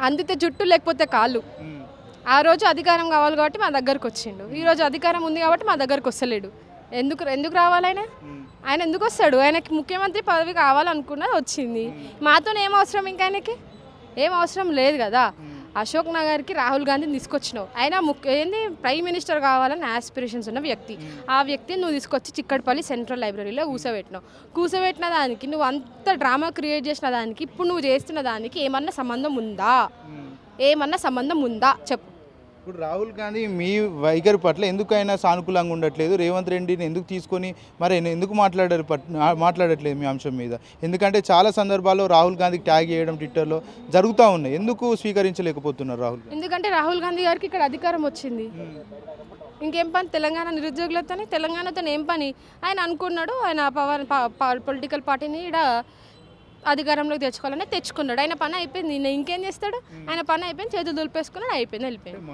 అందితే జుట్టు లేకపోతే కాళ్ళు. ఆ రోజు అధికారం కావాలి కాబట్టి మా దగ్గరకు వచ్చిండు. ఈ రోజు అధికారం ఉంది కాబట్టి మా దగ్గరకు వస్తలేడు. ఎందుకు ఎందుకు రావాలి ఆయన? ఆయన ఎందుకు వస్తాడు? ఆయనకి ముఖ్యమంత్రి పదవి కావాలనుకున్నది వచ్చింది. మాతో ఏం అవసరం ఇంకా ఆయనకి? ఏం అవసరం లేదు కదా. అశోక్ నగర్కి రాహుల్ గాంధీని తీసుకొచ్చినావు. ఆయన ముఖ్య ఏంది? ప్రైమ్ మినిస్టర్ కావాలని ఆస్పిరేషన్స్ ఉన్న వ్యక్తి. ఆ వ్యక్తిని నువ్వు తీసుకొచ్చి చిక్కడపల్లి సెంట్రల్ లైబ్రరీలో కూసబెట్టినావు. కూసబెట్టిన దానికి నువ్వు అంత డ్రామా క్రియేట్ చేసిన దానికి ఇప్పుడు నువ్వు చేస్తున్న దానికి ఏమన్నా సంబంధం ఉందా? ఏమన్నా సంబంధం ఉందా? చెప్పు. ఇప్పుడు రాహుల్ గాంధీ మీ వైఖరి పట్ల ఎందుకైనా సానుకూలంగా ఉండట్లేదు? రేవంత్ రెడ్డిని ఎందుకు తీసుకొని మరి ఎందుకు మాట్లాడారు పట్ మాట్లాడట్లేదు మీ అంశం మీద? ఎందుకంటే చాలా సందర్భాల్లో రాహుల్ గాంధీకి ట్యాగ్ చేయడం ట్విట్టర్లో జరుగుతూ ఉన్నాయి. ఎందుకు స్వీకరించలేకపోతున్నారు రాహుల్ ఎందుకంటే రాహుల్ గాంధీ గారికి ఇక్కడ అధికారం వచ్చింది. ఇంకేం పని? తెలంగాణ నిరుద్యోగులతో తెలంగాణతో ఏం పని? ఆయన అనుకున్నాడు ఆయన పవర్ పొలిటికల్ పార్టీని ఇక్కడ అధికారంలోకి తెచ్చుకోవాలని తెచ్చుకున్నాడు. ఆయన పని అయిపోయింది. ఇంకేం చేస్తాడు? ఆయన పని అయిపోయింది చేతులు దులిపేసుకున్నాడు అయిపోయింది వెళ్ళిపోయింది